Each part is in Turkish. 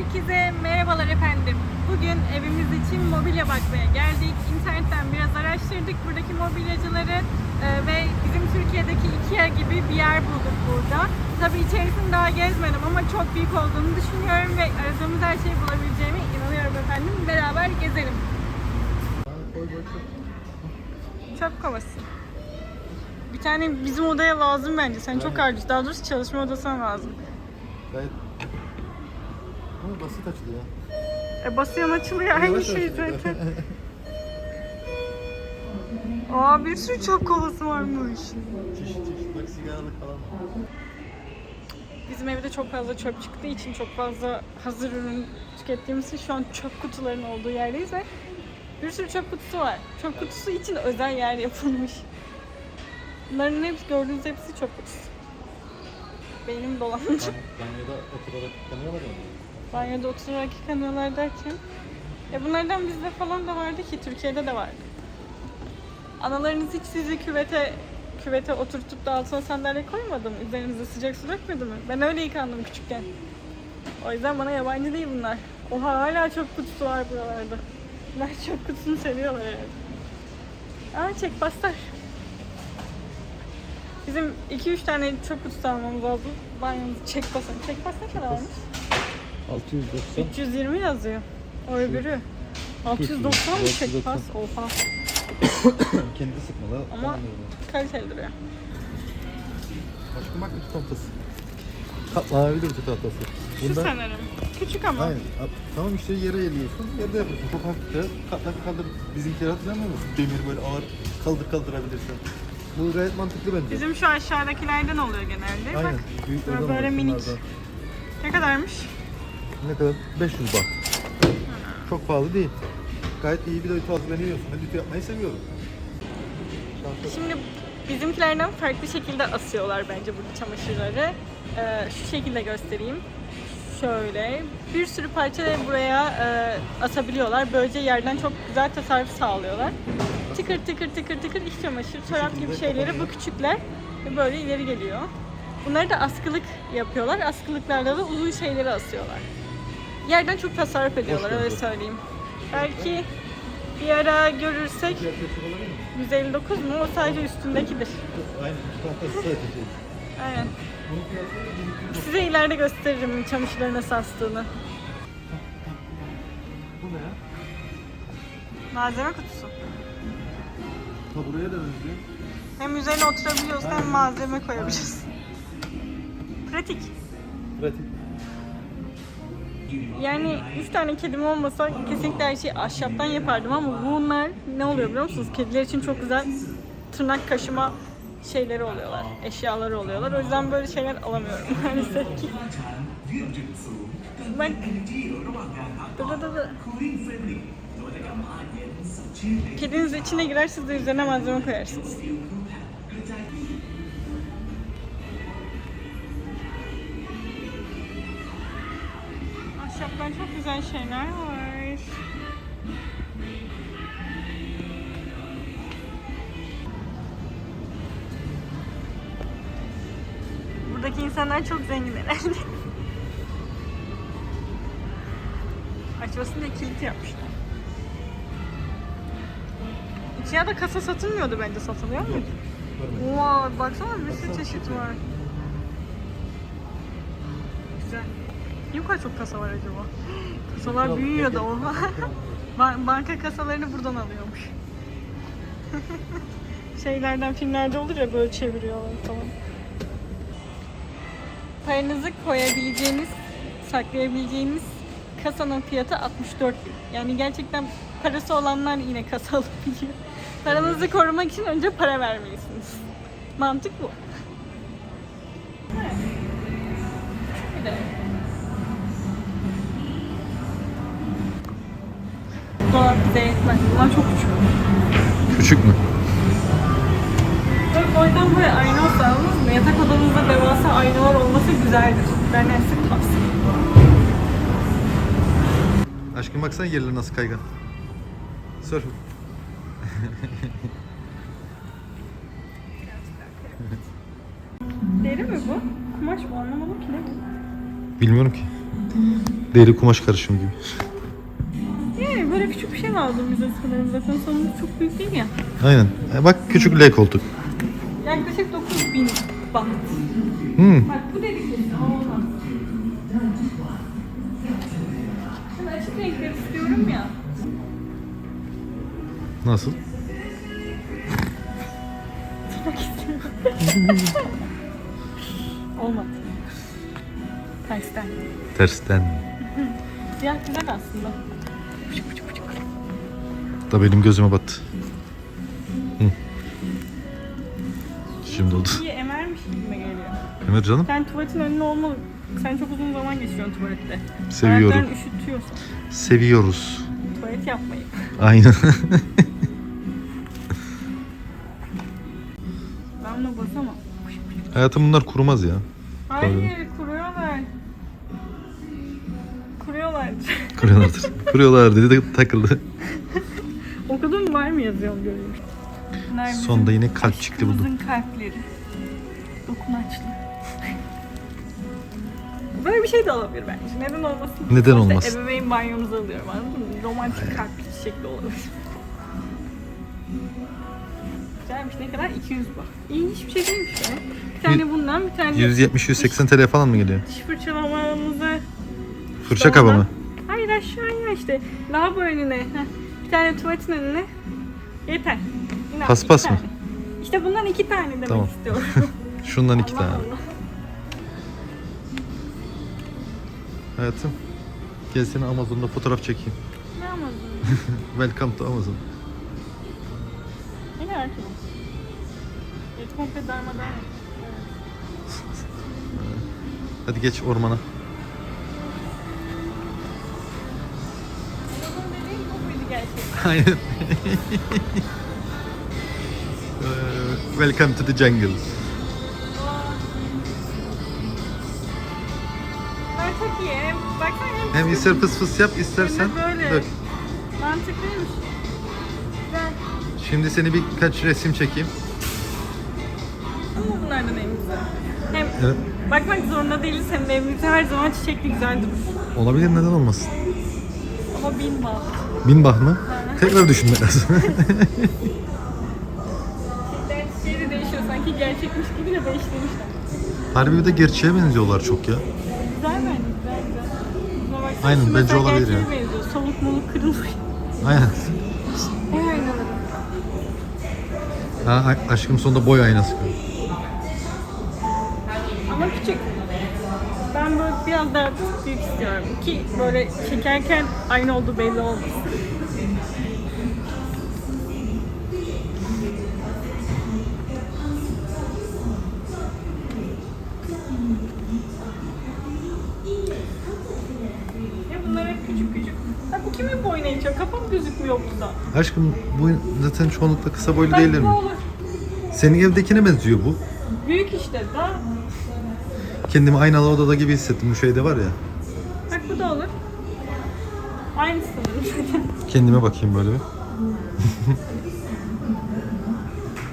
Herkese merhabalar efendim. Bugün evimiz için mobilya bakmaya geldik. İnternetten biraz araştırdık buradaki mobilyacıları e, ve bizim Türkiye'deki Ikea gibi bir yer bulduk burada. Tabii içerisini daha gezmedim ama çok büyük olduğunu düşünüyorum ve aradığımız her şeyi bulabileceğime inanıyorum efendim. Beraber gezelim. Çöp kovası. Bir tane bizim odaya lazım bence. Sen çok harcıyorsun. Daha doğrusu çalışma odasına lazım. Gayet basit açılıyor. E basıyorsun açılıyor aynı şey zaten. Aa bir sürü çöp kovası varmış. çeşit çeşit bak sigaralık falan. var. Bizim evde çok fazla çöp çıktığı için çok fazla hazır ürün tükettiğimiz için şu an çöp kutularının olduğu yerdeyiz ve bir sürü çöp kutusu var. Çöp kutusu için özel yer yapılmış. Bunların hepsi gördüğünüz hepsi çöp kutusu. Beynim dolandı. Ban- Banyoda oturarak kanıyorlar ya. Banyoda oturarak yıkanıyorlar derken. Ya bunlardan bizde falan da vardı ki Türkiye'de de vardı. Analarınız hiç sizi küvete küvete oturtup da altına sandalye koymadı mı? Üzerinize sıcak su dökmedi mi? Ben öyle yıkandım küçükken. O yüzden bana yabancı değil bunlar. Oha hala çöp kutusu var buralarda. Bunlar çöp kutusunu seviyorlar herhalde. Aa çek bastar. Bizim 2-3 tane çöp kutusu almamız lazım. Banyomuz çek basın. Çek bas ne kadar varmış? 690. 320 yazıyor. O öbürü. 690 mı çek pas? Oha. Kendi sıkmalı. Ama kaliteli duruyor. Aşkım bak ütü tahtası. Katlanabilir ütü tahtası. Şu sanırım. Küçük ama. Aynen. Tamam işte yere eliyorsun. Yerde yapıyorsun. Çok hafif de katla kaldır. Bizimkileri hatırlamıyor musun? Demir böyle ağır kaldır kaldırabilirsin. Bu gayet mantıklı bence. Bizim şu aşağıdakilerden oluyor genelde. Aynen. Bak Büyüklerden böyle minik. ne kadarmış? Ne kadar? 500 bak. Çok pahalı değil. Gayet iyi bir de ütü hazırlanıyorsun. Ben ütü yapmayı seviyorum. Şimdi bizimkilerden farklı şekilde asıyorlar bence bu çamaşırları. Ee, şu şekilde göstereyim. Şöyle bir sürü parçaları buraya e, asabiliyorlar. Böylece yerden çok güzel tasarruf sağlıyorlar. Tıkır tıkır tıkır tıkır iç çamaşır, çorap gibi şeyleri bu küçükler böyle ileri geliyor. Bunları da askılık yapıyorlar. Askılıklarda da uzun şeyleri asıyorlar. Yerden çok tasarruf ediyorlar öyle söyleyeyim. Belki bir ara görürsek Fiyat geçik olabilir mi? 159 mu? O sadece üstündekidir. Aynen. Sadece. Aynen. Size ileride gösteririm çamaşırları nasıl astığını. Bu ne ya? Malzeme kutusu. Ha buraya da benziyor. Hem üzerine oturabiliyoruz hem malzeme koyabiliriz. Pratik. Pratik. Yani 3 tane kedim olmasa kesinlikle her şeyi ahşaptan yapardım ama bunlar ne oluyor biliyor musunuz? Kediler için çok güzel tırnak kaşıma şeyleri oluyorlar, eşyaları oluyorlar. O yüzden böyle şeyler alamıyorum maalesef ki. Bak. Dı dı. Kediniz içine girer siz de üzerine malzeme koyarsınız. Ahşaptan çok güzel şeyler var. Buradaki insanlar çok zengin herhalde. Açmasın diye kilit yapmışlar. Ikea'da kasa satılmıyordu bence satılıyor mu? Wow, baksana bir sürü çeşit. var. Bu kadar çok kasa var acaba? Kasalar büyüyor da oha. Ba- banka kasalarını buradan alıyormuş. Şeylerden filmlerde olur ya böyle çeviriyorlar falan. Paranızı koyabileceğiniz, saklayabileceğiniz kasanın fiyatı 64 bin. Yani gerçekten parası olanlar yine kasa alabiliyor. Paranızı korumak için önce para vermelisiniz. Mantık bu. Bir de. Dolap bize yetmez. Bunlar çok küçük. Küçük mü? Böyle boydan böyle ayna olsa alınmaz mı? Yatak odanızda devasa aynalar olması güzeldir. Ben en sık tavsiye Aşkım baksana yerleri nasıl kaygan. Sor. Deri mi bu? Kumaş mı? Anlamadım ki ne bu? Bilmiyorum ki. Deri kumaş karışımı gibi. Küçük bir şey lazım bize sanırım. Zaten salonumuz çok büyük değil ya. Aynen. E bak küçük L koltuk. Yaklaşık 9000 baht. Hmm. Bak bu dedikleri ama olmaz. Şimdi açık renkler istiyorum ya. Nasıl? Tutmak istiyorum. Olmadı. Tersten. Tersten. Siyah güzel aslında. Da benim gözüme battı. Hı. Şimdi oldu. İyi emermiş gibime geliyor. Evet canım. Sen tuvaletin önüne olmalı. Sen çok uzun zaman geçiriyorsun tuvalette. Seviyorum. Ayakların üşütüyorsun. Seviyoruz. Tuvalet yapmayı. Aynen. Ben buna basamam. Hayatım bunlar kurumaz ya. Hayır, kuruyorlar. Kuruyorlar. Kuruyorlardır. Kuruyorlar dedi de takıldı. Okudun mu var mı yazıyorum görüyorum. Bunlar bizim Sonda yine kalp çıktı burada. aşkımızın kalpleri. Dokunaçlı. Böyle bir şey de olabilir bence. Neden olmasın? Neden Sonuçta olmasın? Ebeveyn banyomuzu alıyorum anladın mı? Romantik kalpli çiçekli olabilir. Güzelmiş ne kadar? 200 baht. İyi hiçbir şey değilmiş ya. Bir tane bundan bir tane 170-180 TL falan mı geliyor? diş fırçalamamızı Fırça kaba mı? Hayır aşağıya işte. Lavabo önüne. Heh. Bir tane tuvaletin önüne. Yeter. İnan, Paspas iki mı? tane. İşte bundan iki tane demek Tamam. istiyorum. Şundan iki Allah tane. Allah. Hayatım. Gel seni Amazon'da fotoğraf çekeyim. Ne Amazon? Welcome to Amazon. Yine artık. Evet komple darmadağın. Hadi geç ormana. Aynen. Welcome to the jungle. Ben çok iyi. Hem baksana Hem ister fıs fıs yap istersen Hem de böyle. dök. Mantıklıymış. Güzel. Şimdi seni birkaç resim çekeyim. Ama bunlardan en güzel. Hem Evet. bakmak zorunda değiliz hem de evimizde her zaman çiçekli güzel durur. Olabilir neden olmasın? Ama bin baht. Bin bah mı? Tekrar düşünmek lazım. Çiçeği de değişiyor sanki gerçekmiş gibi de değiştirmişler. Harbi bir de gerçeğe benziyorlar çok ya. Güzel bence güzel güzel. Buna baksana, Aynen, şu bence mesela olabilir gerçeğe ya. benziyor. Soluk moluk kırılmış. Aynen. Boy aynaları. Ha, a- aşkım sonunda boy aynası. Ama küçük. Ben böyle biraz daha büyük istiyorum ki böyle çekerken aynı olduğu belli olmasın. Gözükmüyor burada. Aşkım bu zaten çoğunlukla kısa boylu Bak değiller mi? olur. Senin evdekine benziyor bu. Büyük işte daha. Kendimi aynalı odada gibi hissettim. Bu şeyde var ya. Bak bu da olur. Aynı sanırım. Kendime bakayım böyle bir.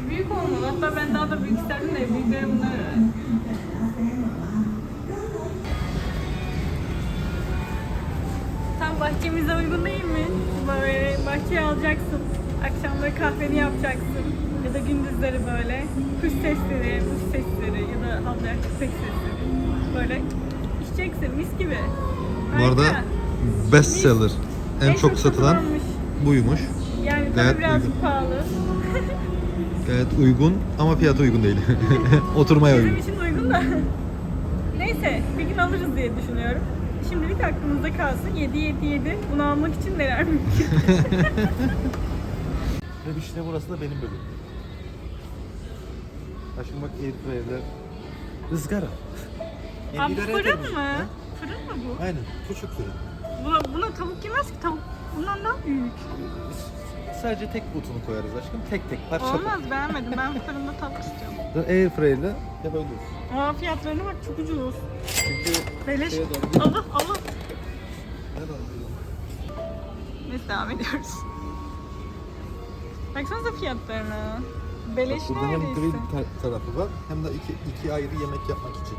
Büyük olmalı. Hatta ben daha da büyük isterdim de büyükleri bunlar herhalde. Tam bahçemize uygun değil mi? Böyle bahçeye alacaksın. Akşamları kahveni yapacaksın. Ya da gündüzleri böyle kuş sesleri, kuş sesleri ya da havlayan köpek sesleri. Böyle içeceksin mis gibi. Bu arada Harika. best seller. En, çok satılan satılanmış. buymuş. Yani tabii Gayet birazcık uygun. pahalı. Gayet uygun ama fiyatı uygun değil. Oturmaya Bizim uygun. için uygun da. Neyse bir gün alırız diye düşünüyorum. Şimdilik aklımızda kalsın. 7 7 7. Bunu almak için neler mümkün? Ve işte burası da benim bölümüm. Aşkım bak airfryer'ler. Izgara. Abi idare fırın edermiş. mı? Ha? Fırın mı bu? Aynen. Küçük fırın. Buna, buna tavuk girmez ki tavuk. Bundan daha büyük. Sadece tek butunu koyarız aşkım. Tek tek parça Olmaz beğenmedim. Ben fırında tavuk istiyorum. parça. Airfryer'le yapabiliriz. Aa fiyatlarına bak çok ucuz. Çünkü Beleş. şeye doğru- Allah Allah. Ne doğru? Neyse devam ediyoruz. Baksanıza fiyatlarına. Beleş burada hem grill neredeyse. ta- tarafı var hem de iki, iki ayrı yemek yapmak için.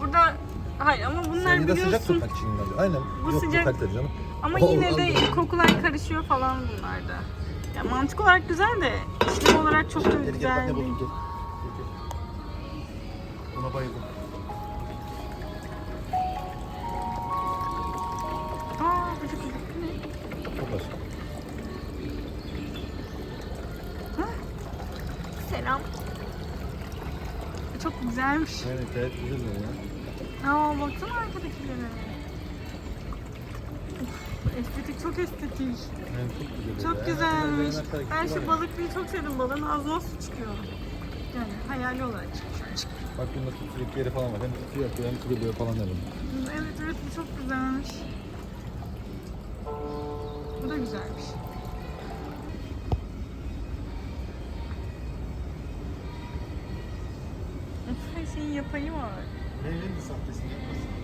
Burada Hayır ama bunlar Sen ya da sıcak biliyorsun. tutmak için bunlar. Aynen. Bu Yok sıcak- bu kaliteli canım. Ama O- yine de anladım. kokular karışıyor falan bunlarda. Ya mantık olarak güzel de işlem olarak çok da Gel gel bak güzel ne değil. buldum gel. Gel, gel. Buna bayıldım. Aa, bıcık bıcık bu ne? Çok başka. Selam. Çok güzelmiş. Evet gayet güzel ya. Aa baksana arkadakilere. Estetik çok estetik. Evet, çok güzel. Çok güzelmiş. Ben şu balıklıyı çok sevdim. Balığın ağzına su çıkıyor. Yani hayali olarak çıkıyor. Bak bunda sürekli yeri falan var. Hem tutuyor yapıyor hem kırılıyor falan dedim. Evet evet bu çok güzelmiş. Bu da güzelmiş. Her şeyin yapayı var. De sahtesini yapmasın.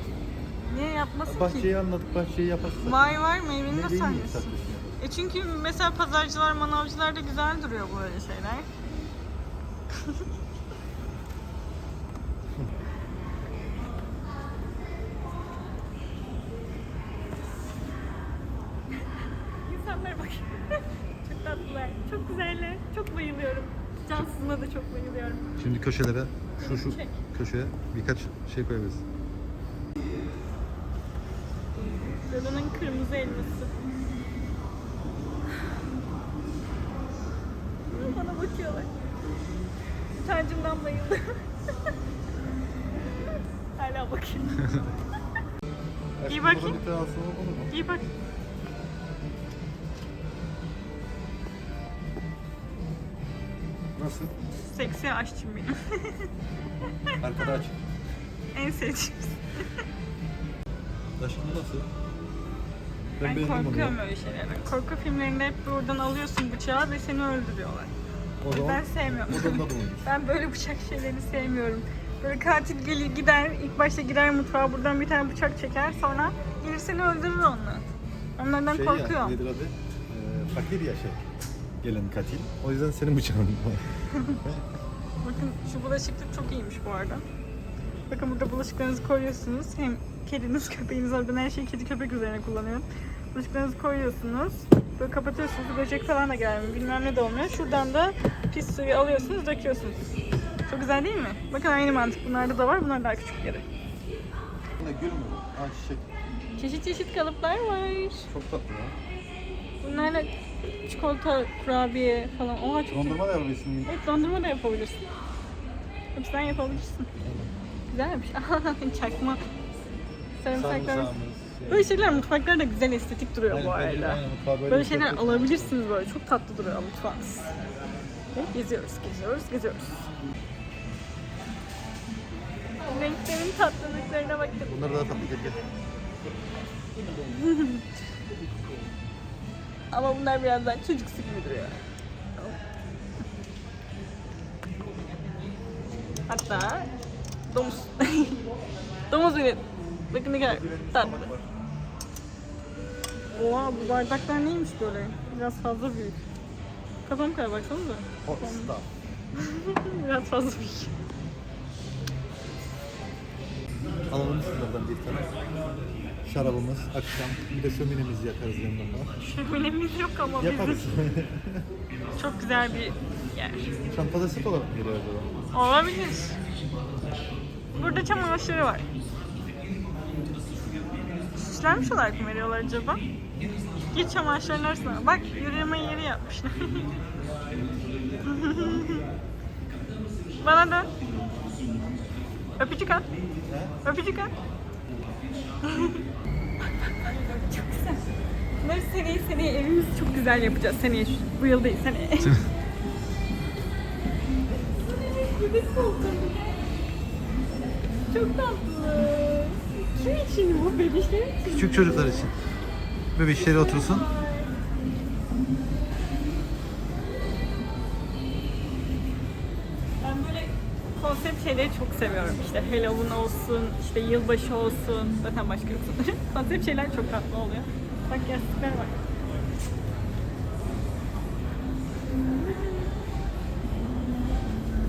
Niye yapmasın ki? Bahçeyi anladık, bahçeyi yaparsın. Var var meyvenin de sahnesi. yapasın? E çünkü mesela pazarcılar, manavcılar da güzel duruyor böyle şeyler. İnsanlara bak. çok tatlılar, çok güzeller. Çok bayılıyorum. Cansızına da çok bayılıyorum. Şimdi köşelere, şu şu Çek. köşeye birkaç şey koyabiliriz. Dadanın kırmızı elması. Bana bakıyorlar. Utancımdan bayıldım. Hala bakayım. Aşkım, bakayım. İyi bak. Nasıl? Seksi aşçım benim. Arkada aç. en sevdiğim. Aşkım bu nasıl? Ben, bunu korkuyorum ya. öyle şeylerden. Korku filmlerinde hep buradan alıyorsun bıçağı ve seni öldürüyorlar. O zaman Ben sevmiyorum. Ben böyle bıçak şeylerini sevmiyorum. Böyle katil gelir gider, ilk başta girer mutfağa buradan bir tane bıçak çeker sonra gelir seni öldürür onunla. Onlardan Şey ya, korkuyorum. nedir adı? Ee, fakir ya şey. Gelen katil. O yüzden senin bıçağın var. Bakın şu bulaşıklık çok iyiymiş bu arada. Bakın burada bulaşıklarınızı koyuyorsunuz. Hem kediniz, köpeğiniz var. Ben her şeyi kedi köpek üzerine kullanıyorum. Bulaşıklarınızı koyuyorsunuz. Böyle kapatıyorsunuz. Böcek falan da gelmiyor. Bilmem ne de olmuyor. Şuradan da pis suyu alıyorsunuz, döküyorsunuz. Çok güzel değil mi? Bakın aynı mantık. Bunlarda da var. Bunlar daha küçük yeri. Bu ne gül mü? Aa çiçek. Çeşit çeşit kalıplar var. Çok tatlı ya. Bunlarla çikolata, kurabiye falan. Oha çok Dondurma da yapabilirsin. Evet dondurma da yapabilirsin. Hepsinden yapabilirsin. Güzelmiş. Çakma. Sarımsaklar. Böyle şeyler mutfaklarda güzel estetik duruyor bu arada. böyle şeyler şey- alabilirsiniz böyle. Çok tatlı duruyor mutfağınız. Ve geziyoruz, geziyoruz, geziyoruz. Renklerin tatlılıklarına bakın. Bunlar daha tatlı gel gel. Ama bunlar biraz daha çocuksu gibi duruyor. Hatta domuz. domuz ürün. Bakın ne kadar tatlı. Oha bu bardaklar neymiş böyle? Biraz fazla büyük. Kafam kadar baksanıza. Hot stuff. Biraz fazla büyük. Alalım şunlardan bir tane. Şarabımız akşam. Bir de şöminemizi yakarız yanında falan. Şöminemiz yok ama Yaparız. bizim çok güzel bir yer. Çantada set olarak mı geliyor acaba? Olabilir. Burada çam ağaçları var. Süslenmiş olarak mı veriyorlar acaba? Git çam ağaçlarının arasına. Bak yürüme yeri yapmışlar. Bana da. Öpücük at. Öpücük at. çok güzel. Bunları seneye seneye evimizi çok güzel yapacağız. Seneye şu- bu yıl değil seneye. Çok tatlı. Kim için bu bebişler için? Küçük çocuklar için. Bebişleri otursun. Ben böyle konsept şeyleri çok seviyorum. İşte Halloween olsun, işte yılbaşı olsun. Zaten başka yok sanırım. konsept şeyler çok tatlı oluyor. Bak yastıklar var.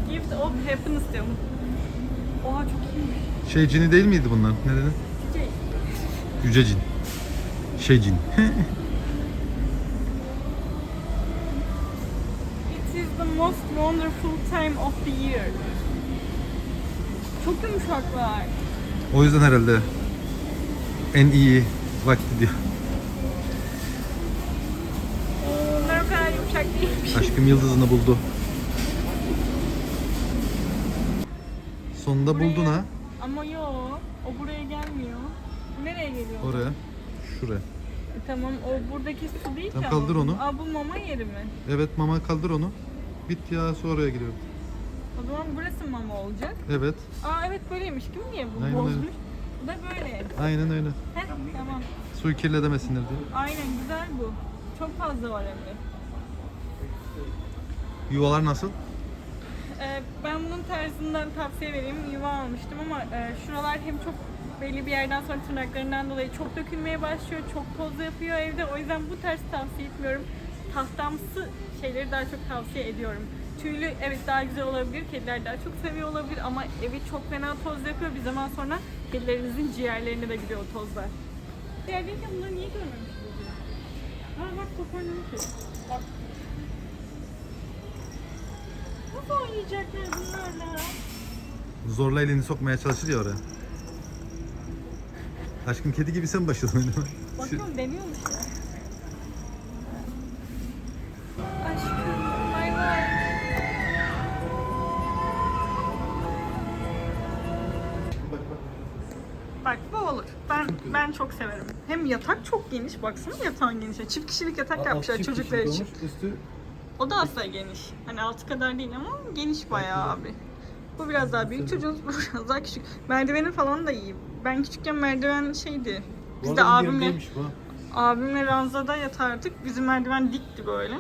Gift of happiness diyor. Oha çok iyiymiş. Şey cini değil miydi bunlar? Ne dedin? Yüce cin. Şey cin. It is the most wonderful time of the year. Çok yumuşaklar. o yüzden herhalde en iyi vakti diyor. Oo, Bunlar o kadar yumuşak değilmiş. Aşkım yıldızını buldu. Sonunda buldun ha. Ama yo, o buraya gelmiyor. Bu nereye geliyor? Oraya. Şuraya. E, tamam, o buradaki su değil Tamam, ki kaldır onu. Aa, bu mama yeri mi? Evet mama kaldır onu. Bit ya sonra oraya giriyor. O zaman burası mama olacak. Evet. Aa evet böyleymiş. Kim niye bu Aynen bozmuş? öyle. Bu da böyle. Aynen öyle. Heh, tamam. Suyu kirletemesinler diye. Aynen güzel bu. Çok fazla var hem de. Yuvalar nasıl? Ee, ben bunun tarzından tavsiye vereyim. Yuva almıştım ama e, şuralar hem çok belli bir yerden sonra tırnaklarından dolayı çok dökülmeye başlıyor. Çok toz yapıyor evde. O yüzden bu tarz tavsiye etmiyorum. Tahtamsı şeyleri daha çok tavsiye ediyorum. Tüylü evet daha güzel olabilir. Kediler daha çok seviyor olabilir ama evi çok fena toz yapıyor. Bir zaman sonra kedilerinizin ciğerlerine de gidiyor o tozlar. Ciğerdeyken bunları niye görmemişiz? Ha bak toparlamış. Bak. Nasıl oynayacaklar bunlarla? Zorla elini sokmaya çalışır ya oraya. Aşkım kedi gibi sen başladın oynamaya. Bakıyorum deniyormuş ya. Aşkım bay bay. Bak bu olur. Ben ben çok severim. Hem yatak çok geniş. Baksana yatağın geniş. Çift kişilik yatak yapmışlar çocuklar için. Üstü O da aslında geniş. Hani altı kadar değil ama geniş bayağı abi. Bu biraz daha büyük, çocuğunuz bu biraz daha küçük. Merdiveni falan da iyi. Ben küçükken merdiven şeydi. Biz de abimle, abimle ranzada yatardık. Bizim merdiven dikti böyle.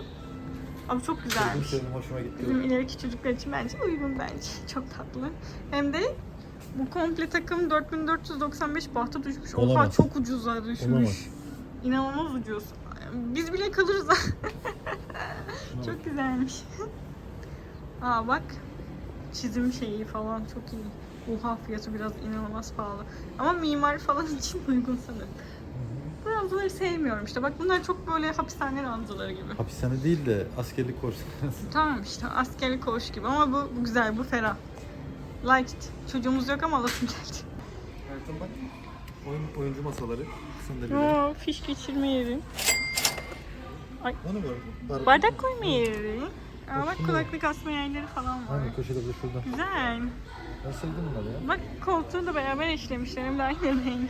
Ama çok güzelmiş. hoşuma gitti. Bizim ileriki çocuklar için bence uygun bence. Çok tatlı. Hem de bu komple takım 4495 bahta düşmüş. Oha Olamaz. çok ucuza düşmüş. Olamaz. İnanılmaz ucuz. Biz bile kalırız. çok güzelmiş. Aa bak çizim şeyi falan çok iyi. Oha fiyatı biraz inanılmaz pahalı. Ama mimari falan için uygun sanırım. Bu ranzaları sevmiyorum işte. Bak bunlar çok böyle hapishane ranzaları gibi. Hapishane değil de askerlik korsan. Tamam işte askerlik koğuş gibi ama bu, bu güzel, bu ferah. Like it. Çocuğumuz yok ama alasım geldi. Ertan bak. Oyun, oyuncu masaları. Sandalyeler. Oo, fiş geçirme yeri. Onu? Bar- Bardak koyma yeri. Aa, bak kulaklık asma yerleri falan var. Hani köşede bir şurada. Güzel. Ben sevdim bunları ya. Bak koltuğu da beraber eşlemişler hem de aynı renk.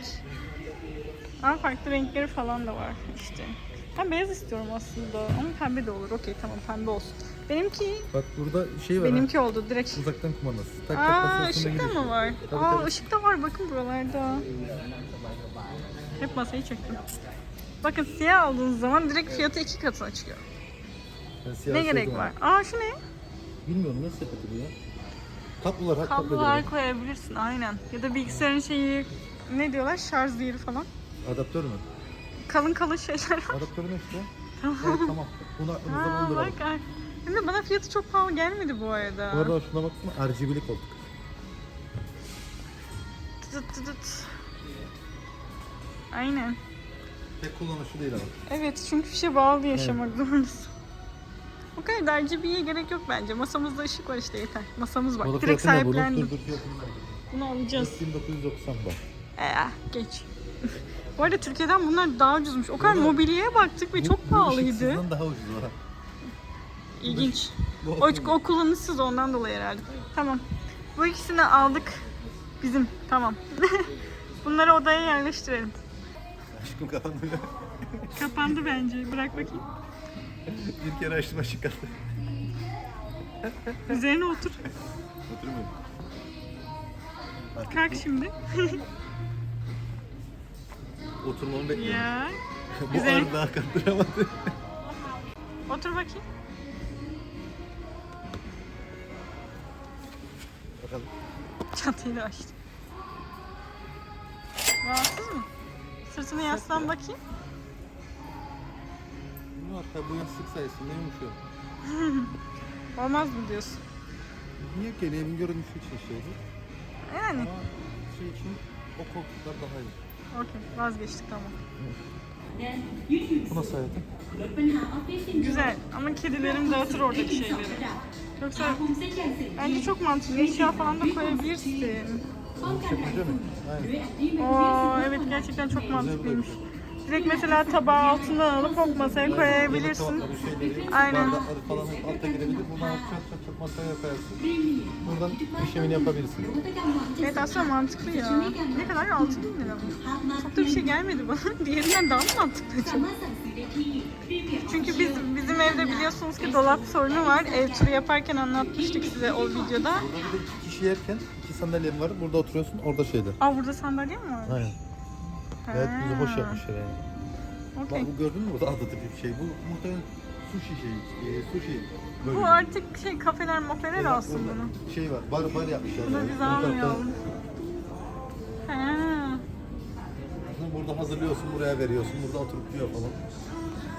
Aa farklı renkleri falan da var işte. Ben beyaz istiyorum aslında ama pembe de olur. Okey tamam pembe olsun. Benimki Bak burada şey var benimki oldu direkt. ha. Uzaktan kumandası. Tak tak Aa ışık da mı var? Tabii, Aa tabii. ışık da var bakın buralarda. Hep masayı çektim. Bakın siyah aldığınız zaman direkt fiyatı iki katına çıkıyor. Ne gerek var? Aa şu ne? Bilmiyorum nasıl sepeti bu ya. Kablolar Kablolar koyabilirsin aynen. Ya da bilgisayarın şeyi ne diyorlar şarj yeri falan. Adaptör mü? Kalın kalın şeyler var. Adaptörü ne işte? evet tamam. Bunu aklımızda Aa bulunduralım. bak ay. Hem de bana fiyatı çok pahalı gelmedi bu arada. Bu arada şuna baksana RGB'li koltuk. Tıt tıt tıt. Aynen. Pek kullanışlı değil ama. Evet çünkü fişe bağlı yaşamak zorundasın. O kadar da RGB'ye gerek yok bence. Masamızda ışık var işte yeter. Masamız var. Direkt fiyatı ne bunun? sahiplendim. Dur dur fiyatını bak. Bunu alacağız. 4990 bak. Ee, geç. Bu arada Türkiye'den bunlar daha ucuzmuş. O kadar Bunlar- mobilyaya baktık ve Bu- çok bu pahalıydı. ışıksızdan daha ucuz var. ha. İlginç. Bu O, akıllı. o kullanışsız ondan dolayı herhalde. Tamam. Bu ikisini aldık. Bizim. Tamam. Bunları odaya yerleştirelim. Aşkım kapandı. Kapandı bence. Bırak bakayım. Bir kere açtım ışık kaldı. Üzerine otur. Oturmuyor. Artık Kalk şimdi. Oturmamı bekliyorum. ya. Bu güzel. ağır daha kaldıramadı. Otur bakayım. Bakalım. Çatıyı da açtı. Rahatsız mı? Sırtını yaslan bakayım. Bu hatta bu yastık sayesinde yumuşuyor. Olmaz mı diyorsun? Niye ki? Evin görünüşü için şeydi. Yani. Ama şey için o koltuklar daha iyi. Okey vazgeçtik tamam. Bu nasıl hayatım? Güzel ama kedilerim dağıtır oradaki şeyleri. Yoksa bence çok mantıklı. Eşya falan da koyabilirsin. Bunu yapınca mı? Aynen. Oo evet gerçekten çok mantıklıymış. Direkt mesela tabağı altından alıp hop masaya koyabilirsin. Aynen. bardakları falan hep altta girebilir. Alıp çat çat çat masaya koyarsın. Buradan işlemini yapabilirsin. Evet aslında mantıklı ya. Ne kadar? 6 bin lira mı? Çok da bir şey gelmedi bana. Diğerinden daha mı mantıklı acaba? Çünkü biz bizim evde biliyorsunuz ki dolap sorunu var. Ev turu yaparken anlatmıştık size o videoda. Burada bir de iki kişi yerken iki sandalyem var. Burada oturuyorsun, orada şeyde. Aa burada sandalye mi var? Aynen. Evet, bizi hoş yapmışlar yani. Bak Okey. bu gördün mü burada adı bir şey. Bu muhtemelen sushi şeyi, e, sushi bölümü. Bu artık şey kafeler mafeler Evet, alsın bunu. Şey var, bar bar yapmışlar. Bunu yani. biz almayalım. Burada hazırlıyorsun, buraya veriyorsun, burada oturup yiyor falan.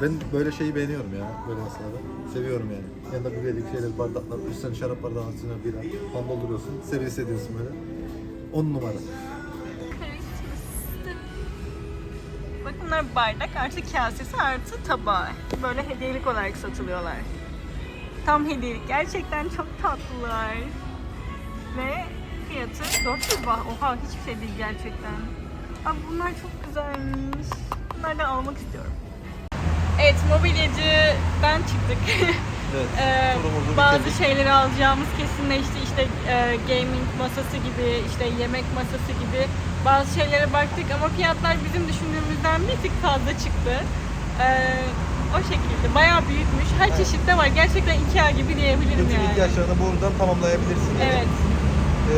Ben böyle şeyi beğeniyorum ya, böyle masalarda. Seviyorum yani. Yanında güvelik şeyler, bardaklar, üstten şarap bardağı, üstüne bira falan dolduruyorsun. Servis ediyorsun böyle. 10 numara. Bunlar bardak artı kasesi artı tabağı. Böyle hediyelik olarak satılıyorlar. Tam hediyelik. Gerçekten çok tatlılar. Ve fiyatı 400 bah. Oha hiçbir şey değil gerçekten. Abi bunlar çok güzelmiş. Bunlardan almak istiyorum. Evet mobilyacıdan çıktık. Evet. Ee, bazı bitirdik. şeyleri alacağımız kesinleşti. İşte e, gaming masası gibi, işte yemek masası gibi bazı şeylere baktık ama fiyatlar bizim düşündüğümüzden bir tık fazla çıktı. Ee, o şekilde. Bayağı büyükmüş. Her Evet. çeşit de var. Gerçekten Ikea gibi diyebilirim Bütün yani. ihtiyaçlarını buradan tamamlayabilirsin. Evet. Ee,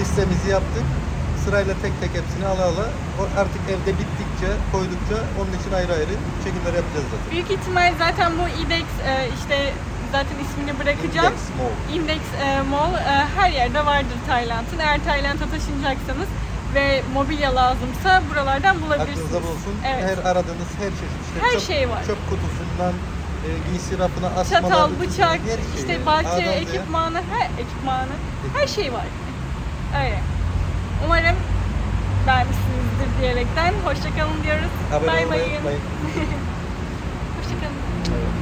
listemizi yaptık. Sırayla tek tek hepsini ala ala. Artık evde bittikçe, koydukça onun için ayrı ayrı çekimler yapacağız zaten. Büyük ihtimal zaten bu IDEX e, işte zaten ismini bırakacağım. Index Mall. Index e, Mall e, her yerde vardır Tayland'ın. Eğer Tayland'a taşınacaksanız ve mobilya lazımsa buralardan bulabilirsiniz. Aklınızda bulunsun. Evet. Her aradığınız her çeşit işte Her çöp, şey var. Çöp kutusundan e, giysi rafına asmalar. Çatal, bıçak, her şey işte yani. bahçe A'dan ekipmanı, her ekipmanı, her şey var. Öyle. Umarım beğenmişsinizdir diyerekten hoşçakalın diyoruz. Abone Bay bayın.